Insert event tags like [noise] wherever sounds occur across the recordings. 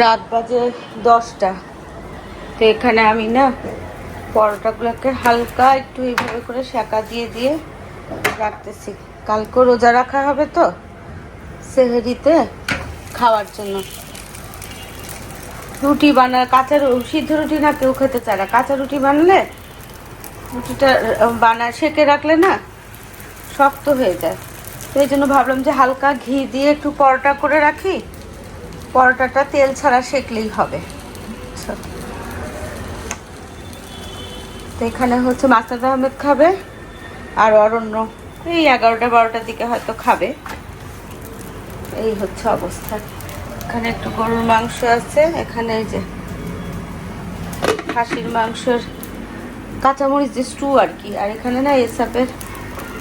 রাত বাজে দশটা। তো এখানে আমি না পরোটাগুলোকে হালকা একটু এইভাবে করে সেকা দিয়ে দিয়ে রাখতেছি। কালকে রোজা রাখা হবে তো সেহেরিতে খাওয়ার জন্য। রুটি বানা কাঁচা সিদ্ধ রুটি না কেউ খেতে চায় না। কাঁচা রুটি বানালে রুটিটা আহ, বানা সেকে রাখলে না শক্ত হয়ে যায়। তো এই জন্য ভাবলাম যে হালকা ঘি দিয়ে একটু পরোটা করে রাখি। পরোটাটা তেল ছাড়া সেকলেই হবে। তো এখানে হচ্ছে মাস্টাদ আহমেদ খাবে, আর অরণ্য এই এগারোটা বারোটার দিকে হয়তো খাবে। এই হচ্ছে অবস্থা। এখানে একটু গরুর মাংস আছে, এখানে এই যে খাসির মাংসের কাঁচামরিচ যে স্টু আর কি, আর এখানে না এসাপের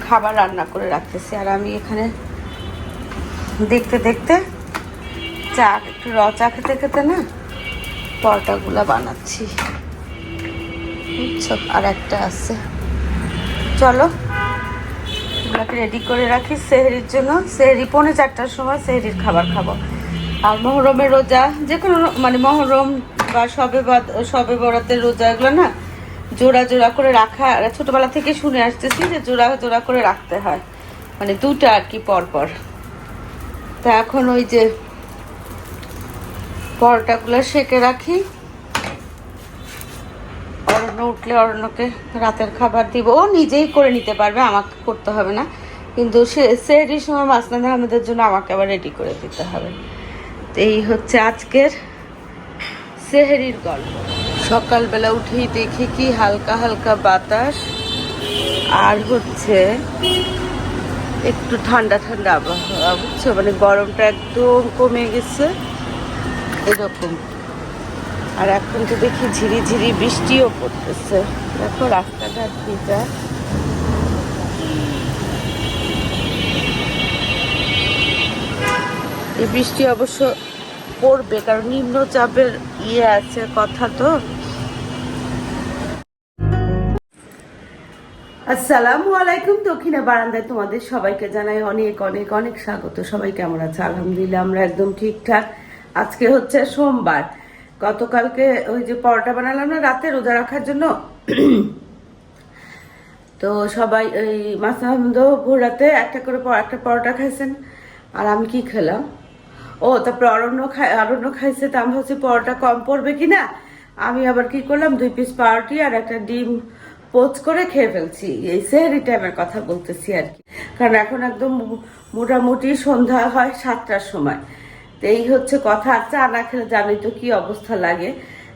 খাবার রান্না করে রাখতেছি। আর আমি এখানে দেখতে দেখতে চা, একটু র চা খেতে খেতে না পরোটাগুলো বানাচ্ছি। বুঝছ আর একটা আছে। চলো, এগুলোকে রেডি করে রাখি সেহরির জন্য। সেহরি পৌনে চারটার সময় সেহরির খাবার খাব। আর মহরমের রোজা যে কোনো মানে মহরম বা সবে সবে বরাতের রোজা এগুলো না জোড়া জোড়া করে রাখা। ছোটবেলা থেকে শুনে আসতেছি যে জোড়া জোড়া করে রাখতে হয়। মানে দুটা আর কি পর পর তা এখন ওই যে পরোটাগুলো সেকে রাখি। অরণ্য উঠলে অরণ্যকে রাতের খাবার দিব। ও নিজেই করে নিতে পারবে, আমাকে করতে হবে না। কিন্তু সে সেহরির সময় মাসনাদ আহমেদের জন্য আমাকে আবার রেডি করে দিতে হবে। তো এই হচ্ছে আজকের সেহরির গল্প। সকালবেলা উঠেই দেখি কি হালকা হালকা বাতাস। আর হচ্ছে একটু ঠান্ডা ঠান্ডা আবহাওয়া, বুঝছ? মানে গরমটা একদম কমে গেছে। এরকম আর এখন তো দেখি ঝিরি ঝিরি বৃষ্টিও পড়তেছে। দেখো রাস্তাঘাট ভিজা এই বৃষ্টি অবশ্য পড়বে, কারণ নিম্নচাপের ইয়ে আছে কথা তো। আসসালামু আলাইকুম, দক্ষিণা বারান্দায় তোমাদের সবাইকে জানাই অনেক অনেক অনেক স্বাগত। সবাই কেমন আছে? আলহামদুলিল্লাহ, আমরা একদম ঠিকঠাক। আজকে হচ্ছে সোমবার। গতকালকে ওই যে পরোটা বানালাম না, রাতে রোজা রাখার জন্য। তো সবাই ওই মাস আহমদ ভোরাতে একটা করে একটা পরোটা খাইছেন। আর আমি কি খেলাম? ও, তারপরে অরণ্য খাই অরণ্য খাইছে, তা আমি ভাবছি পরোটা কম পড়বে কি না আমি আবার কি করলাম, দুই পিস পাউরুটি আর একটা ডিম পোচ করে খেয়ে ফেলছি। এই সেহারি টাইমের কথা বলতেছি আর কি। কারণ এখন একদম মোটামুটি সন্ধ্যা হয় সাতটার সময়। তো এই হচ্ছে কথা। আর চা না খেলে জানি তো কি অবস্থা লাগে।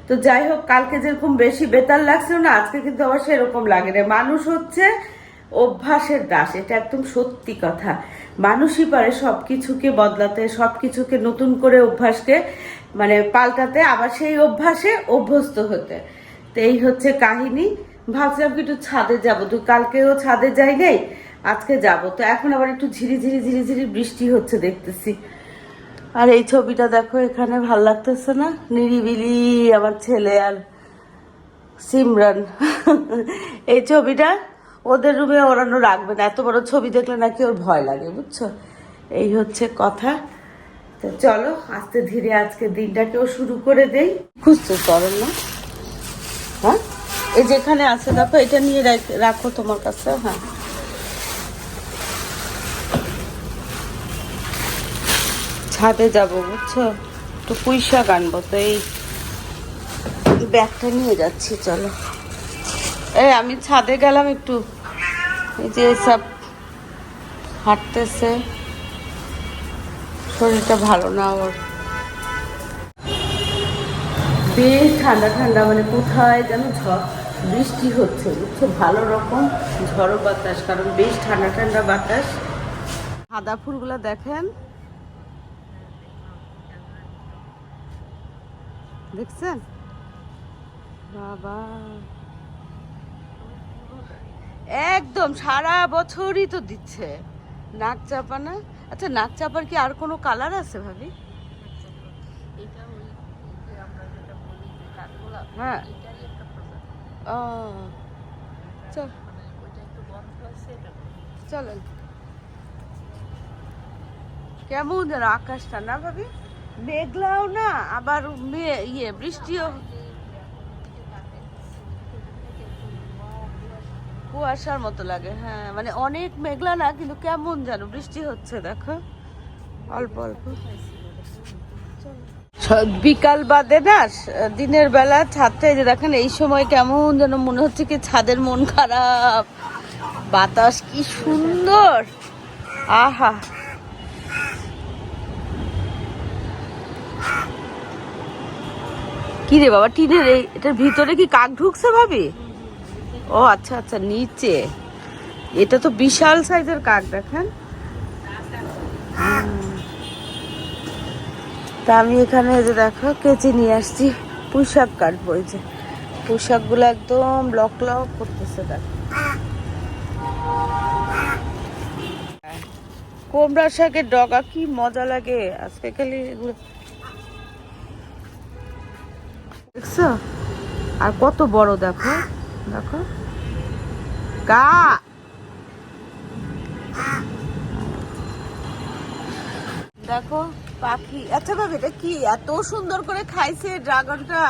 তো যাই হোক, কালকে যেরকম বেশি বেতাল লাগছিল না, আজকে কিন্তু আবার সেরকম লাগে না। মানুষ হচ্ছে অভ্যাসের দাস, এটা একদম সত্যি কথা। মানুষই পারে সব কিছুকে বদলাতে সব কিছুকে নতুন করে অভ্যাসকে মানে পাল্টাতে, আবার সেই অভ্যাসে অভ্যস্ত হতে। তো এই হচ্ছে কাহিনী। ভাবছিলাম কি একটু ছাদে যাব, তো কালকেও ছাদে যাই নাই, আজকে যাব। তো এখন আবার একটু ঝিরি ঝিরি ঝিরি ঝিরি বৃষ্টি হচ্ছে দেখতেছি। আর এই ছবিটা দেখো, এখানে ভালো লাগতেছে না? নিরিবিলি আমার ছেলে আর সিমরান। এই ছবিটা ওদের রুমে ওরানো রাখবে না। এত বড় ছবি দেখলে নাকি ওর ভয় লাগে, বুঝছ? এই হচ্ছে কথা। তো চলো, আস্তে ধীরে আজকে দিনটাকেও শুরু করে দেই। খুঁজতে চলো না। হ্যাঁ? এই যেখানে আছে, দেখো, এটা নিয়ে রাখো তোমার কাছে। হ্যাঁ। ছাদে যাব, বুঝছ? একটু পুঁই আনব, তো এই ব্যাগটা নিয়ে যাচ্ছি, চলো। এই আমি ছাদে গেলাম একটু। এই যে সব হাঁটতেছে। শরীরটা ভালো না ওর। বেশ ঠান্ডা ঠান্ডা মানে কোথায় যেন ঝড়, বৃষ্টি হচ্ছে, বুঝছ? ভালো রকম ঝড়ো বাতাস, কারণ বেশ ঠান্ডা ঠান্ডা বাতাস। সাদা ফুলগুলো দেখেন। দেখছেন? বাবা। একদম, সারা বছরই তো দিচ্ছে। নাক চাপা না আচ্ছা নাক চাপার কি আর কোনো কালার আছে ভাবি? হ্যাঁ। ও কেমন যেন আকাশটা, না ভাবি? মেঘলাও না, আবার ইয়ে বৃষ্টিও। কুয়াশার মতো লাগে হ্যাঁ মানে অনেক মেঘলা না, কিন্তু কেমন যেন বৃষ্টি হচ্ছে, দেখো। অল্প অল্প। বিকাল বাদে না, দিনের বেলা ছাদটা যে দেখেন, এই সময় কেমন যেন মনে হচ্ছে কি ছাদের মন খারাপ। বাতাস কি সুন্দর। আহা। কি রে বাবা, টিনের এই, এটার ভিতরে কি কাক ঢুকছে ভাবি? ও আচ্ছা আচ্ছা নিচে। এটা তো বিশাল সাইজের কাক, দেখেন। তা আমি এখানে যে দেখো, কেচি নিয়ে আসছি। পুঁইশাক কাটবো, এই যে। পুঁইশাকগুলো একদম লক লক করতেছে, দেখো। কুমড়া শাকের ডগা, কি মজা লাগে। আজকে খালি এগুলো দেখছ? আর কত বড় দেখো দেখো। গা! দেখো পাখি। আচ্ছা ভাবে এটা কি? এত সুন্দর করে খাইছে ড্রাগনটা।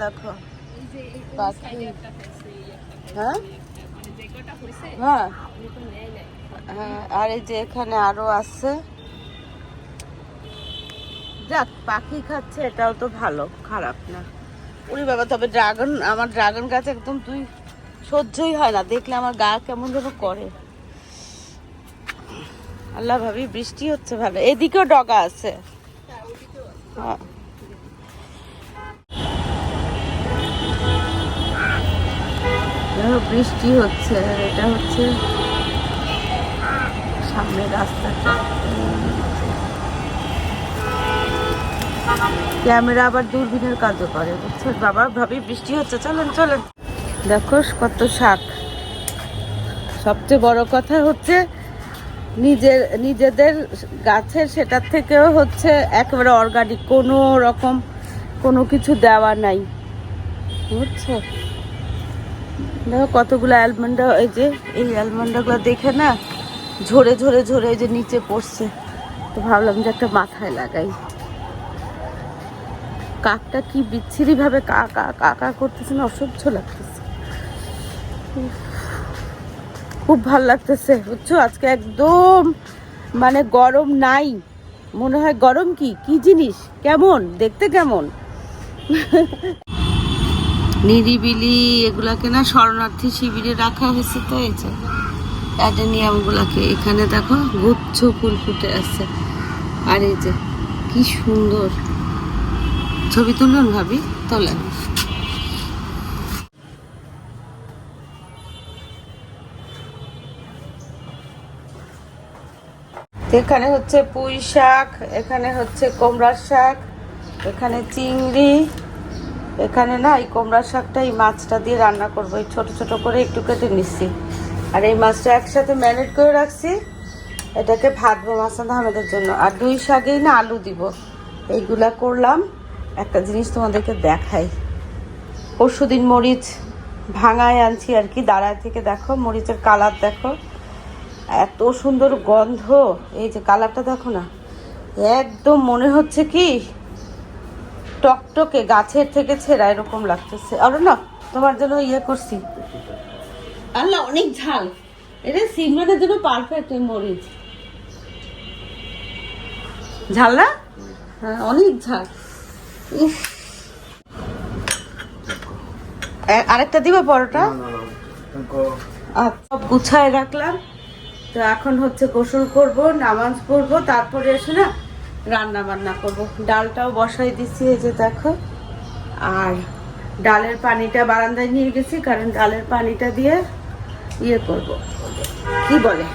দেখো পাখি। হ্যাঁ? হ্যাঁ। হ্যাঁ আর এই যে এখানে আরও আছে। যাক পাখি খাচ্ছে এটাও তো ভালো খারাপ না। উনি বাবা তবে ড্রাগন আমার ড্রাগন গাছ একদম তুই সহ্যই হয় না। দেখলে আমার গা কেমন যেন করে। আল্লাহ ভাবি বৃষ্টি হচ্ছে ভালো। এদিকেও ডগা আছে। হ্যাঁ। বৃষ্টি হচ্ছে এটা হচ্ছে সামনে রাস্তাটা। ক্যামেরা আবার দূরবীনের কাজও করে, বুঝছ? বাবা, ভাবি, বৃষ্টি হচ্ছে, চলেন চলেন। দেখো কত শাক। সবচেয়ে বড় কথা হচ্ছে নিজের, নিজেদের গাছের সেটার থেকেও হচ্ছে একেবারে অর্গানিক কোনো রকম কোনো কিছু দেওয়া নাই, বুঝছ? দেখো কতগুলো অ্যালমন্ডা এই যে, এই অ্যালমন্ডাগুলো দেখে না ঝরে ঝরে ঝরে এই যে নিচে পড়ছে। তো ভাবলাম যে একটা মাথায় লাগাই। কাকটা কি বিচ্ছিরি ভাবে কা কা কা কা করতেছে না, অসহ্য লাগতেছে। খুব ভালো লাগতেছে, বুঝছ? আজকে একদম মানে গরম নাই। মনে হয় গরম কি? কি জিনিস? কেমন? দেখতে কেমন? নিরিবিলি, এগুলাকে না শরণার্থী শিবিরে রাখা হয়েছে তো, এই যে অ্যাডেনিয়াম গুলাকে এখানে দেখো, গুচ্ছ ফুল ফুটে আছে। আর এই যে, কি সুন্দর। ছবি তুলুন ভাবি? তোলেন। এখানে হচ্ছে পুঁই শাক, এখানে হচ্ছে কোমড়ার শাক, এখানে চিংড়ি, এখানে না এই কুমড়ার শাকটা এই মাছটা দিয়ে রান্না করব। এই ছোট ছোট করে একটু কেটে নিচ্ছি। আর এই মাছটা একসাথে ম্যারিনেট করে রাখছি। এটাকে ভাজবো মাছটা আমাদের জন্য। আর দুই শাকেই না আলু দিব। এইগুলা করলাম। একটা জিনিস তোমাদেরকে দেখাই। পরশু দিন মরিচ ভাঙায় আনছি আর কি, দাঁড়ায় থেকে দেখো, মরিচের কালার দেখো। এত সুন্দর গন্ধ, এই যে কালারটা দেখো না, একদম মনে হচ্ছে কি টকটকে গাছের থেকে ছেঁড়া এরকম লাগতেছে। আর না, তোমার জন্য ইয়ে করছি। আল্লাহ, অনেক ঝাল। এটা সিমরানের জন্য পারফেক্ট এই মরিচ। ঝাল না? হ্যাঁ অনেক ঝাল। আরেকটা দিব পরোটা? আর সব গুছায় রাখলাম। তো এখন হচ্ছে গোসল করব নামাজ পড়ব তারপরে এসে না রান্না বান্না করব। ডালটাও বসাই দিচ্ছি এই যে দেখো। আর ডালের পানিটা বারান্দায় নিয়ে গেছি কারণ ডালের পানিটা দিয়ে ইয়ে করব। কি বলে?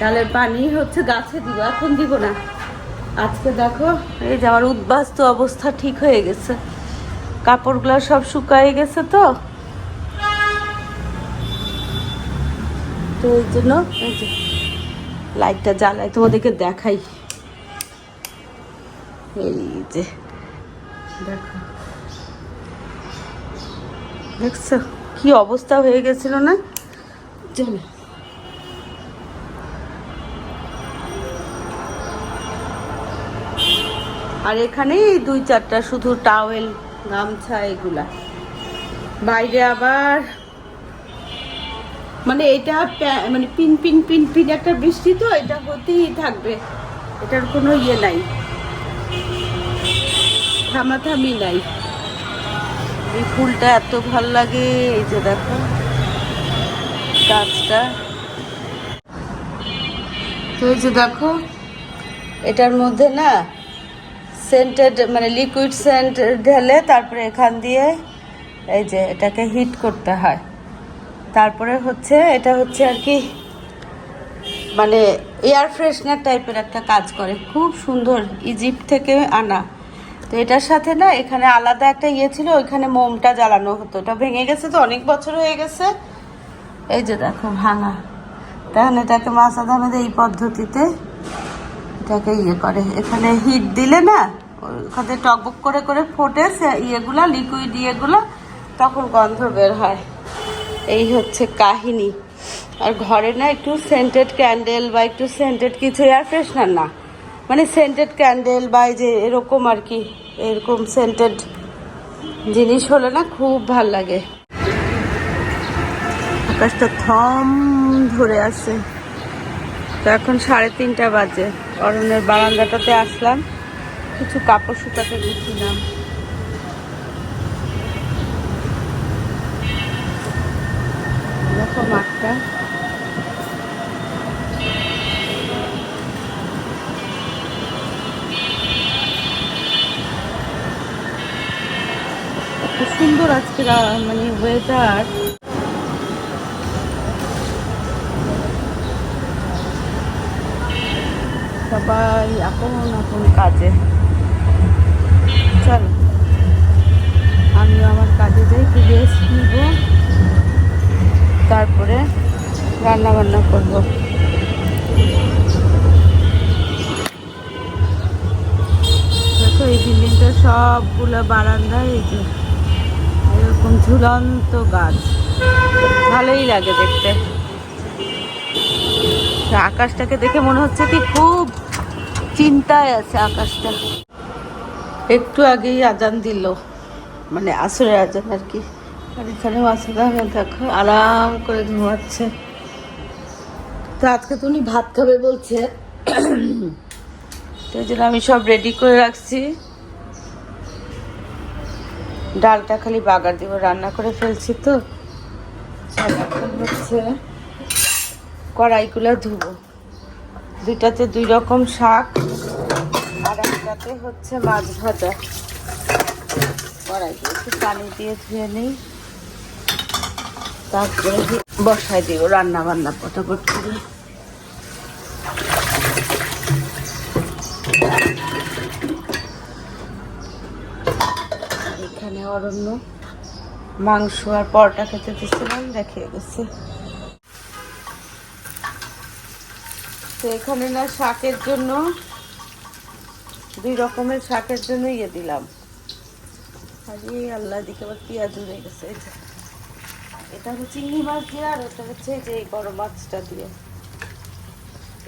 ডালের পানি হচ্ছে গাছে দিব এখন দিব না। আজকে দেখো, এই যে আমার উদ্বাস্ত অবস্থা ঠিক হয়ে গেছে। কাপড়গুলো সব শুকায় গেছে তো। তো ওই জন্য এই যে লাইটটা জ্বালাই, তোমাদেরকে দেখাই। এই যে দেখো। দেখছ? কি অবস্থা হয়ে গেছিল না? চলো আর এখানে দুই চারটা, শুধু টাওয়েল গামছা, এগুলা। বাইরে আবার মানে এটা মানে পিন পিন পিন পিন, একটা বৃষ্টি তো, এটা হতেই থাকবে। এটার কোনো ইয়ে নাই। থামাথামি নাই। এই ফুলটা এত ভালো লাগে, এই যে দেখো, গাছটা। তো এই যে দেখো, এটার মধ্যে না সেন্টেড মানে লিকুইড সেন্ট ঢেলে তারপরে এখান দিয়ে এই যে এটাকে হিট করতে হয়। তারপরে হচ্ছে, এটা হচ্ছে আর কি মানে এয়ার ফ্রেশনার টাইপের একটা কাজ করে। খুব সুন্দর ইজিপ্ট থেকে আনা। তো এটার সাথে না, এখানে আলাদা একটা ইয়ে ছিল, ওইখানে মোমটা জ্বালানো হতো। ওটা ভেঙে গেছে তো, অনেক বছর হয়ে গেছে। এই যে দেখো, ভাঙা। তাহলে এটাকে মাছা দামে এই পদ্ধতিতে এটাকে ইয়ে করে। এখানে হিট দিলে না, ওখানে টকবক করে করে ফোটে, সে ইয়েগুলা লিকুইড ইয়েগুলো, তখন গন্ধ বের হয়। এই হচ্ছে কাহিনী। আর ঘরে না একটু সেন্টেড ক্যান্ডেল বা একটু সেন্টেড কিছু এয়ার ফ্রেশনার না। মানে সেন্টেড ক্যান্ডেল বা এই যে এরকম আর কি, এরকম সেন্টেড জিনিস হলে না খুব ভালো লাগে। আকাশটা থম ধরে আছে। তো এখন সাড়ে তিনটা বাজে। অরণ্যের বারান্দাটাতে আসলাম। কিছু কাপড় শুকাতে খুব সুন্দর আজকে মানে ওয়েদার সবাই আপন আপন কাজে। চল, আমিও আমার কাজে যাই, একটু রেস্ট নিব। তারপরে রান্না বান্না করব। দেখো, এই বিল্ডিংটা সবগুলো বারান্দা এই যে এরকম ঝুলন্ত গাছ। ভালোই লাগে দেখতে। আকাশটাকে দেখে মনে হচ্ছে কি খুব চিন্তায় আছে আকাশটা। একটু আগেই আজান দিল। মানে আসরে আজান আর কি। আর এখানে মাসুদা দেখো, আরাম করে ঘুমাচ্ছে। তো আজকে তো উনি ভাত খাবে বলছে। তো জন্য আমি সব রেডি করে রাখছি। ডালটা খালি বাগার দিব রান্না করে ফেলছি তো। হচ্ছে। কড়াইগুলো ধুবো। দুইটাতে দুই রকম শাক, আর একটাতে হচ্ছে মাছ ভাজা। কড়াইতে একটু পানি দিয়ে ধুয়ে নিই। তারপরে বসাই দিব রান্না বান্না পটাপট করে এখানে অরণ্য, মাংস আর পরোটা খেতে দিচ্ছিলাম দেখিয়ে গেছে তো এখানে না শাকের জন্য, দুই রকমের শাকের জন্য ইয়ে দিলাম। আরে আল্লাহ দিকে আবার পেঁয়াজ উড়ে গেছে। এটা হচ্ছে চিংড়ি মাছ দিয়ে, আর এটা হচ্ছে যে এই বড় মাছটা দিয়ে।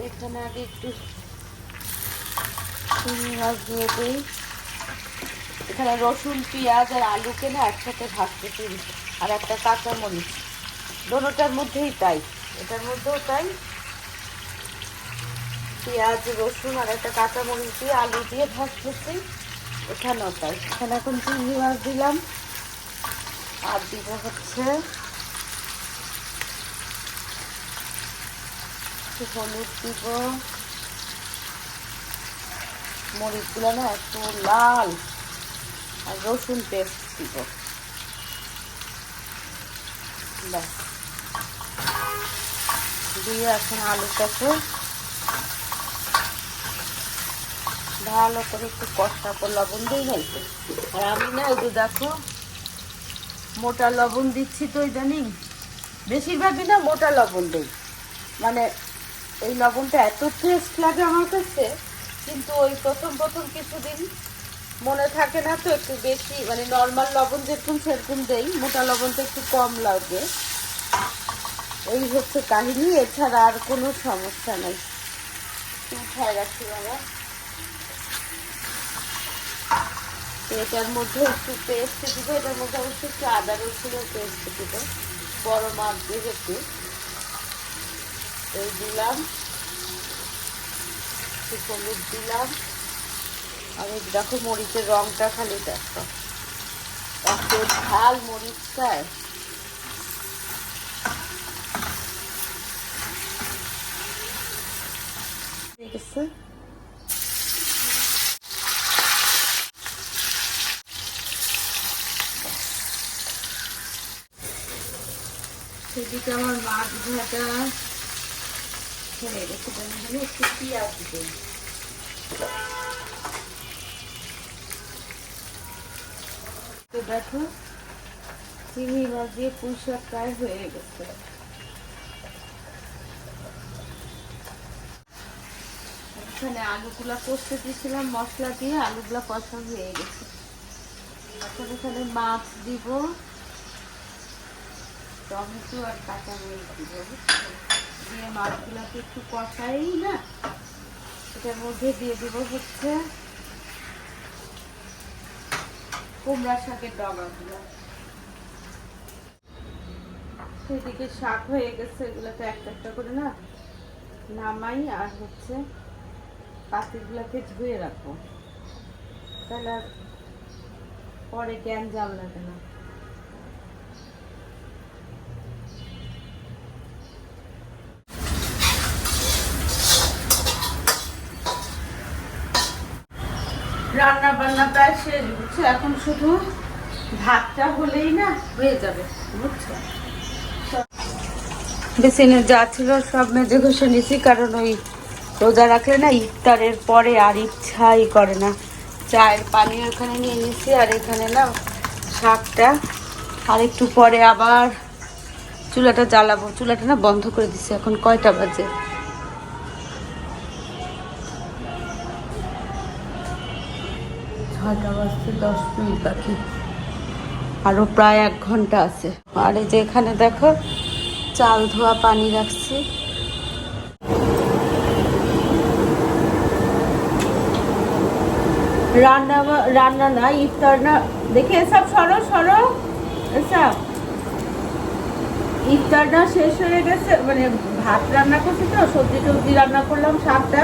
এখানে আগে একটু চিংড়ি মাছ দিয়ে দিই। এখানে রসুন, পেঁয়াজ আর আলুকে না একসাথে ভাজতে আর একটা কাঁচা মরিচ দোনোটার মধ্যেই তাই, এটার মধ্যেও তাই। পেঁয়াজ, রসুন আর একটা কাঁচা মরিচ দিয়ে আলু দিয়ে ভাজতেছি। এখানেও তাই এখানে এখন চিংড়ি মাছ দিলাম। আর দিব হচ্ছে হলুদ দিব। মরিচগুলো না একটু লাল। আর রসুন পেস্ট দিব। ব্যাস। দিয়ে এখন আলুটাকে ভালো করে একটু কষা করে লবণ দিয়ে গেছে আর আমি না এই দেখো, মোটা লবণ দিচ্ছি তো ইদানিং। বেশিরভাগই না মোটা লবণ দিই। মানে এই লবণটা এত টেস্ট লাগে আমার কাছে, কিন্তু ওই প্রথম প্রথম কিছুদিন মনে থাকে না তো একটু বেশি মানে নর্মাল লবণ যেরকম সেরকম দেই, মোটা লবণটা একটু কম লাগে। এই হচ্ছে কাহিনী, এছাড়া আর কোনো সমস্যা নেই। উঠায় রাখি বাবা? এটার মধ্যে একটু পেস্ট দিব। এটার মধ্যে অবশ্যই একটু আদা রসুনের পেস্ট দিব। বড় মাছ যেহেতু এই দিলাম। হলুদ দিলাম। এই দেখো মরিচের রংটা খালি দেখো। এত ঝাল মরিচটায় ঠিক আছে? সেদিকে আমার মাছ ভাজা। হয়ে গেছে তাহলে একটু পেঁয়াজ দেখো, চিংড়ি মাছ দিয়ে প্রায় হয়ে গেছে। এখানে আলুগুলা কষতে দিয়েছিলাম, মশলা দিয়ে আলুগুলা কষা হয়ে গেছে। এখন এখানে মাছ দিব। টমেটো আর কাঁচা মরিচ দিব। দিয়ে মাছগুলোকে একটু কষাই না, এটার মধ্যে দিয়ে দিব হচ্ছে কুমড়া শাকের ডগাগুলো সেদিকে শাক হয়ে গেছে, এগুলোকে একটা একটা করে না নামাই আর হচ্ছে পাতিগুলোকে ধুয়ে রাখব। তাহলে পরে জ্ঞান লাগে রান্না বান্না প্রায় শেষ, বুঝছ? এখন শুধু ভাতটা হলেই না হয়ে যাবে, বুঝছ? বেসিনে যা ছিল সব মেজে ঘষে নিছি, কারণ ওই রোজা রাখলে না ইফতারের পরে আর ইচ্ছাই করে না। চায়ের পানি ওখানে নিয়ে নিছি, আর এখানে না শাকটা। আর একটু পরে আবার চুলাটা জ্বালাবো। চুলাটা না বন্ধ করে দিছি, এখন কয়টা বাজে? ছটা বাজতে দশ মিনিট বাকি। আরও প্রায় এক ঘণ্টা আছে। আর এই যে এখানে দেখো, চাল, ধোয়া, পানি রাখছি। রান্না রান্না না, ইফতার না। দেখে এসব, সরো সরো। এসব। ইফতারটা শেষ হয়ে গেছে মানে ভাত রান্না করছি তো, সবজি টবজি রান্না করলাম, শাকটা।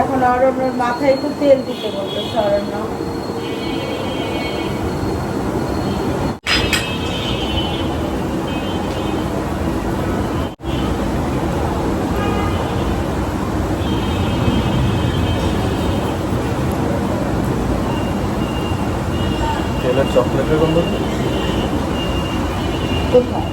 এখন অরণ্যর মাথায় একটু তেল দিতে বলতেছে অরণ্য চকলেটের গন্ধ? তো? কোথায়?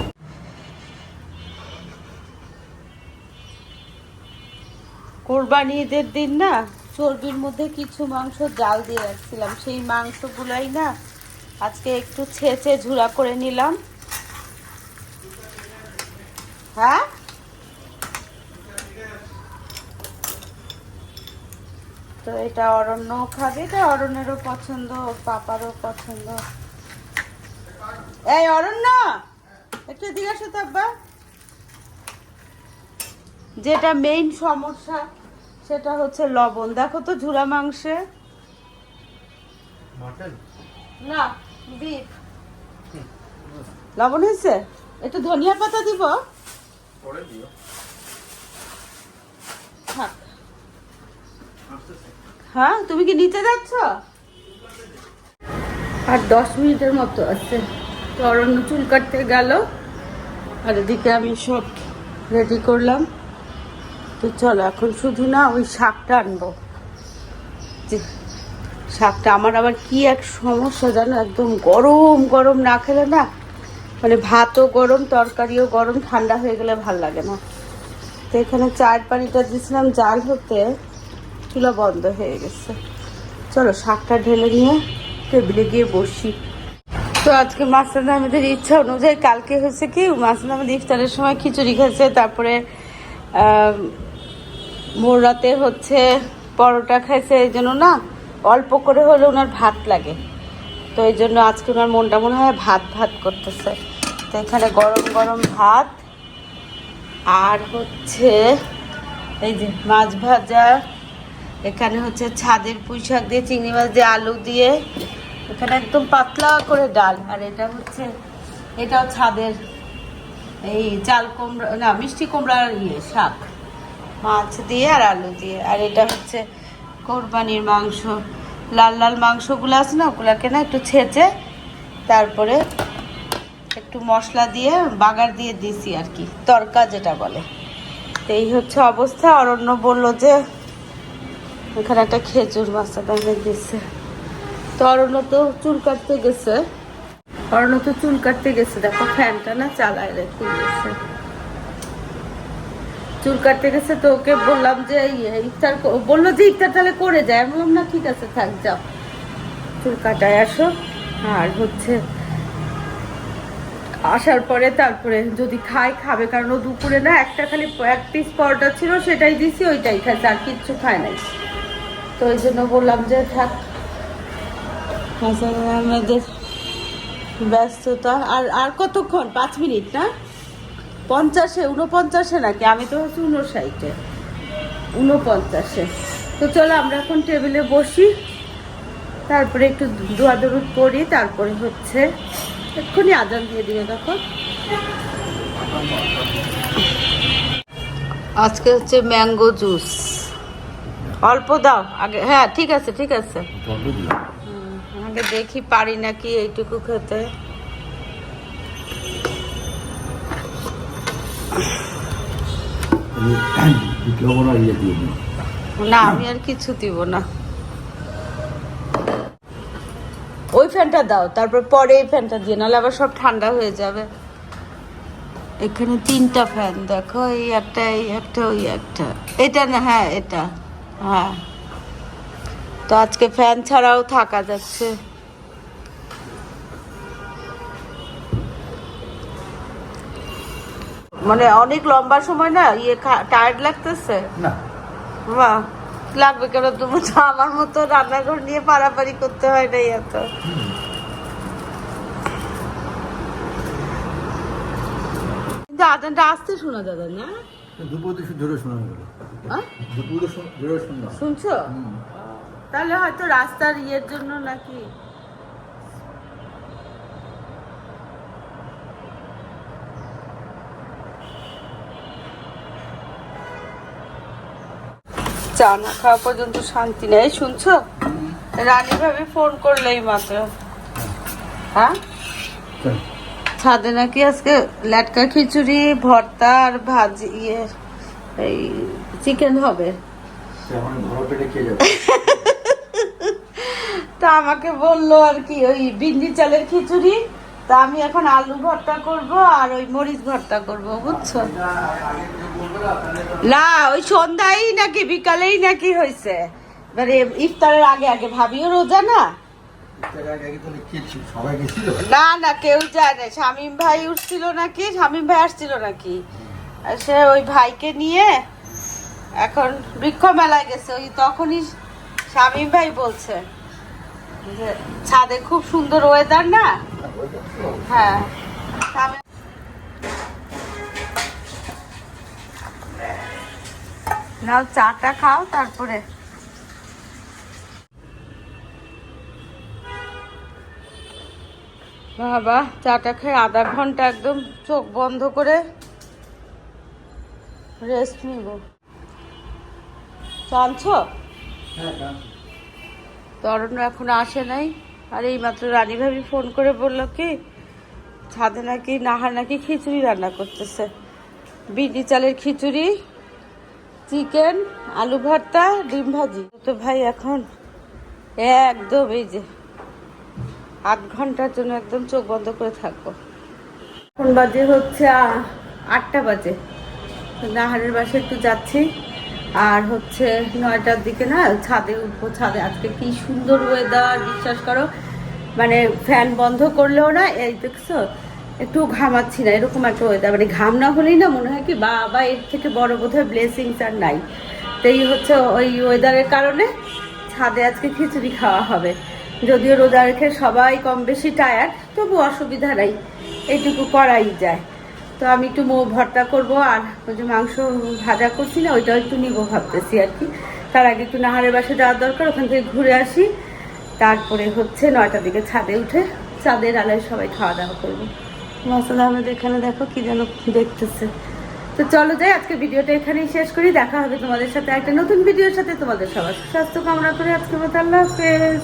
কোরবানি ঈদের দিন না? চর্বির মধ্যে কিছু মাংস জাল দিয়ে রাখছিলাম। সেই মাংসগুলাই না আজকে একটু ছেঁচে ঝুরা করে নিলাম। হ্যাঁ? তো এটা অরণ্য খাবে এটা অরণ্যেরও পছন্দ পাপারও পছন্দ। এই অরণ্য! একটু এদিকে আসো তো আব্বা। যেটা মেইন সমস্যা সেটা হচ্ছে লবণ। দেখো তো ঝুরা মাংসে না বিফ লবণ হয়েছে? একটু ধনিয়া পাতা দিব। পরে দিও। থাক। হ্যাঁ তুমি কি নিচে যাচ্ছ? আর দশ মিনিটের মতো আছে। তো অরণ্য চুল কাটতে গেল। আর এদিকে আমি সব রেডি করলাম। তো চলো, এখন শুধু না ওই শাকটা আনব। শাকটা আমার আবার কি এক সমস্যা জানো? একদম গরম গরম না খেলে না মানে ভাতও গরম, তরকারিও গরম, ঠান্ডা হয়ে গেলে ভালো লাগে না। তো এখানে চায়ের পানিটা দিয়েছিলাম জাল হতে। চুলা বন্ধ হয়ে গেছে। চলো, শাকটা ঢেলে নিয়ে টেবিলে গিয়ে বসি। তো আজকে মাস্টার আমাদের ইচ্ছা অনুযায়ী কালকে হয়েছে কি মাস্টার আমাদের ইফতারের সময় খিচুড়ি খেয়েছে, তারপরে ভোর রাতে হচ্ছে পরোটা খাইছে, এই জন্য না অল্প করে হলে ওনার ভাত লাগে। তো এই জন্য আজকে ওনার মনটা মনে হয় ভাত ভাত করতেছে। তো এখানে গরম গরম ভাত, আর হচ্ছে এই যে মাছ ভাজা এখানে হচ্ছে ছাদের পুঁই শাক দিয়ে, চিংড়ি মাছ দিয়ে, আলু দিয়ে। এখানে একদম পাতলা করে ডাল। আর এটা হচ্ছে, এটাও ছাদের এই চাল কুমড়া, না, মিষ্টি কুমড়ার ইয়ে শাক। মাছ দিয়ে আর আলু দিয়ে। আর এটা হচ্ছে কোরবানির মাংস। লাল লাল মাংসগুলো আছে না, ওগুলাকে না একটু ছেঁচে তারপরে একটু মশলা দিয়ে, বাগার দিয়ে দিছি আর কি, তরকা যেটা বলে। তো এই হচ্ছে অবস্থা। অরণ্য বলল যে এখানে একটা খেজুর বাচ্চা দাঁড়িয়ে দিচ্ছে তো অরণ্য তো চুল কাটতে গেছে। অরণ্য তো চুল কাটতে গেছে। দেখো ফ্যানটা না চালায় রেখে গেছে চুল কাটতে গেছে তো ওকে বললাম যে ইফতার বলল যে, ইফতার তাহলে করে যায় আমি বললাম, না, ঠিক আছে, থাক, যাও। চুল কাটায় আসো। আর হচ্ছে আসার পরে তারপরে যদি খায়, খাবে। কারণ ও দুপুরে না একটা খালি এক পিস পরোটা ছিল, সেটাই দিছি, ওইটাই খাইছে। আর কিচ্ছু খায় নাই। তো ওই জন্য বললাম যে থাক। হাসান আহমেদের ব্যস্ততা। আর আর কতক্ষণ? পাঁচ মিনিট, না? পঞ্চাশে উনপঞ্চাশে নাকি? আমি তো হচ্ছে উনষাটে উনপঞ্চাশে তো চলো আমরা এখন টেবিলে বসি। তারপরে একটু দোয়া দরুদ পড়ি, তারপরে হচ্ছে এক্ষুনি আজান দিয়ে দিবে তখন আজকে হচ্ছে ম্যাঙ্গো জুস। অল্প দাও। আগে হ্যাঁ ঠিক আছে ঠিক আছে। আগে দেখি পারি নাকি এইটুকু খেতে। ইয়ে না আমি আর কিছু দিব না। ওই ফ্যানটা দাও তারপর পরে এই ফ্যানটা দিয়ে নাহলে আবার সব ঠান্ডা হয়ে যাবে। এখানে তিনটা ফ্যান দেখো এই একটা এই একটা ওই একটা। এটা না হ্যাঁ এটা। হ্যাঁ। তো আজকে ফ্যান ছাড়াও থাকা যাচ্ছে। মানে অনেক লম্বা সময় না ইয়ে টায়ার্ড লাগতেছে? না। বাহ লাগবে কেন? তুমি তো আমার মতো রান্নাঘর নিয়ে পারাপারি করতে হয় নাই এত। কিন্তু আদানটা আসতে শোনা যাবে না? দুপুর জোরে শোনা গেল। হ্যাঁ? শুনছো? তাহলে হয়তো রাস্তার ইয়ের জন্য নাকি? চা না খাওয়া পর্যন্ত শান্তি নেই শুনছো? রানী ভাবি ফোন করলেই মাত্র। হ্যাঁ? ছাদে নাকি আজকে ল্যাটকা খিচুড়ি ভর্তা আর ভাজি ইয়ে। এই চিকেন হবে। [laughs] তা আমাকে বলল আর কি ওই বিন্দি চালের খিচুড়ি তা আমি এখন আলু ভর্তা করব আর ওই মরিচ ভর্তা করব বুঝছ? না ওই সন্ধ্যায় নাকি বিকালেই নাকি হয়েছে মানে ইফতারের আগে আগে ভাবিও রোজা না? না না কেউ যায় না শামীম ভাই উঠছিল নাকি? শামীম ভাই আসছিল নাকি? সে ওই ভাইকে নিয়ে এখন বৃক্ষ মেলায় গেছে। ওই তখনই স্বামী ভাই বলছে যে, ছাদে খুব সুন্দর ওয়েদার না? হ্যাঁ। নাও, চাটা খাও তারপরে। বাবা, চাটা খেয়ে আধা ঘণ্টা একদম চোখ বন্ধ করে রেস্ট নিব। চানছ তরুণ এখন আসে নাই। আর এই মাত্র রানী ভাবি ফোন করে বলল কি ছাদে নাকি নাহার নাকি খিচুড়ি রান্না করতেছে। বিডি চালের খিচুড়ি চিকেন আলু ভর্তা ডিম ভাজি। তো ভাই এখন একদম এই যে আধ ঘণ্টার জন্য একদম চোখ বন্ধ করে থাকব এখন বাজে হচ্ছে আটটা বাজে। নাহারের বাসে একটু যাচ্ছি। আর হচ্ছে নয়টার দিকে না ছাদে উঠবো। ছাদে আজকে কি সুন্দর ওয়েদার বিশ্বাস করো। মানে ফ্যান বন্ধ করলেও না, এই দেখছ, একটু ঘামাচ্ছি না, এরকম একটা ওয়েদার মানে ঘাম না হলেই না মনে হয় কি, বাবা, এর থেকে বড় বোধহয় ব্লেসিংস আর নাই। তো এই হচ্ছে ওই ওয়েদারের কারণে ছাদে আজকে খিচুড়ি খাওয়া হবে। যদিও রোজা রেখে সবাই কম বেশি টায়ার্ড তবু অসুবিধা নাই। এইটুকু করাই যায়। তো আমি একটু মো ভর্তা করব আর ওই যে মাংস ভাজা করছি না, ওইটাও একটু নিব ভাবতেছি আর কি। তার আগে একটু নাহারের বাসে যাওয়ার দরকার, ওখান থেকে ঘুরে আসি। তারপরে হচ্ছে নয়টার দিকে ছাদে উঠে চাঁদের আলোয় সবাই খাওয়া দাওয়া করব। মাসাদ আহমেদ, এখানে দেখো কি যেন দেখতেছে। তো চলো যাই, আজকে ভিডিওটা এখানেই শেষ করি। দেখা হবে তোমাদের সাথে একটা নতুন ভিডিওর সাথে। তোমাদের সবার স্বাস্থ্য কামনা করে আজকে মতো আল্লাহ হাফেজ।